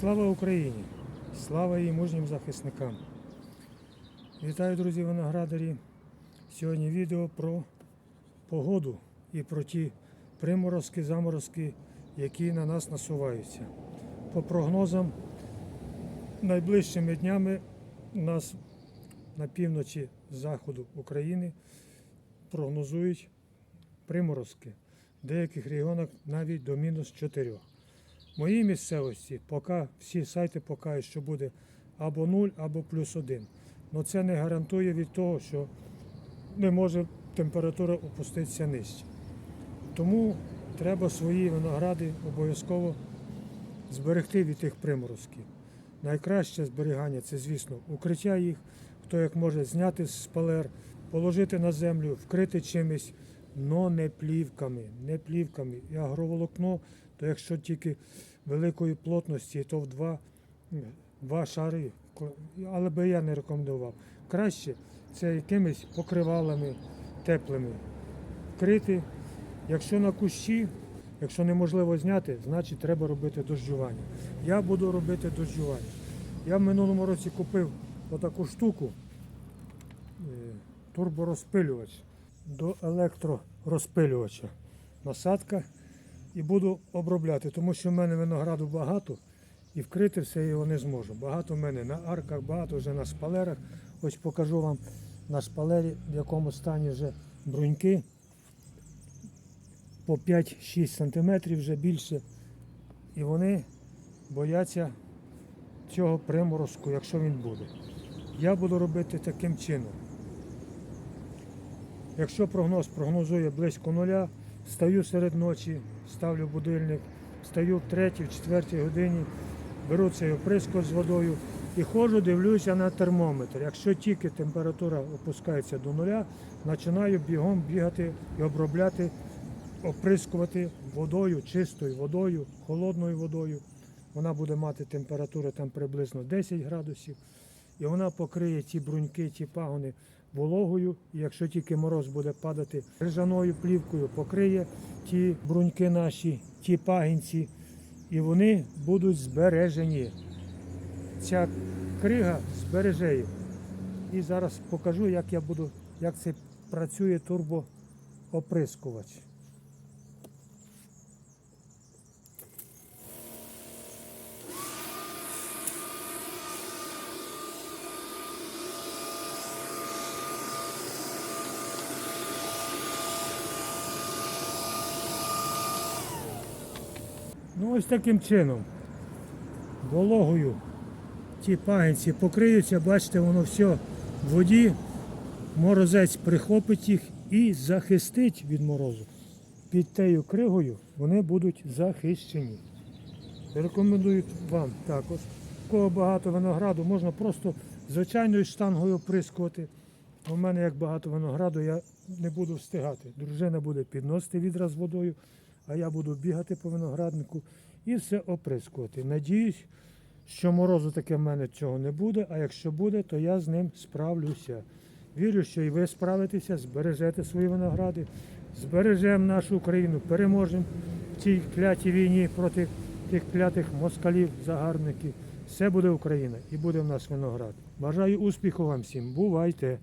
Слава Україні! Слава її мужнім захисникам! Вітаю, друзі, виноградарі! Сьогодні відео про погоду і про ті приморозки, заморозки, які на нас насуваються. По прогнозам, найближчими днями у нас на півночі заходу України прогнозують приморозки. В деяких регіонах навіть до мінус 4. Моїй місцевості поки всі сайти покажуть, що буде або 0, або плюс 1. Але це не гарантує від того, що не може температура опуститися нижче. Тому треба свої виногради обов'язково зберегти від тих приморозків. Найкраще зберігання це, звісно, укриття їх, хто як може зняти з палер, положити на землю, вкрити чимось, но не плівками. Не плівками. І агроволокно, то якщо тільки великої плотності, то в два, два шари. Але би я не рекомендував. Краще це якимись покривалами теплими вкрити. Якщо на кущі, якщо неможливо зняти, значить треба робити дощування. Я буду робити дощування. Я в минулому році купив отаку штуку, е, турборозпилювач до електророзпилювача. Насадка і буду обробляти, тому що в мене винограду багато і вкрити все його не зможу. Багато в мене на арках, багато вже на шпалерах. Ось покажу вам на шпалері, в якому стані вже бруньки по 5-6 см вже більше. І вони бояться цього приморозку, якщо він буде. Я буду робити таким чином. Якщо прогноз прогнозує близько нуля, стаю серед ночі, ставлю будильник, стаю в 3-4 годині, беру цей оприскувач з водою і ходжу, дивлюся на термометр. Якщо тільки температура опускається до нуля, починаю бігом бігати і обробляти, оприскувати водою, чистою водою, холодною водою. Вона буде мати температуру там приблизно 10 градусів. І вона покриє ті бруньки, ті пагони вологою. Якщо тільки мороз буде падати крижаною плівкою, покриє ті бруньки наші, ті пагінці, і вони будуть збережені. Ця крига збереже їх. І зараз покажу, як я буду, як це працює турбооприскувач. Ну ось таким чином. Вологою ті пагінці покриються, бачите, воно все в воді, морозець прихопить їх і захистить від морозу. Під тею кригою вони будуть захищені. Рекомендую вам також. У кого багато винограду, можна просто звичайною штангою оприскувати. У мене як багато винограду, я не буду встигати. Дружина буде підносити відра з водою, а я буду бігати по винограднику і все оприскувати. Надіюсь, що морозу таке в мене цього не буде, а якщо буде, то я з ним справлюся. Вірю, що і ви справитеся, збережете свої виногради, збережемо нашу Україну, переможемо в цій клятій війні проти тих клятих москалів, загарбників. Все буде Україна і буде в нас виноград. Бажаю успіху вам всім. Бувайте!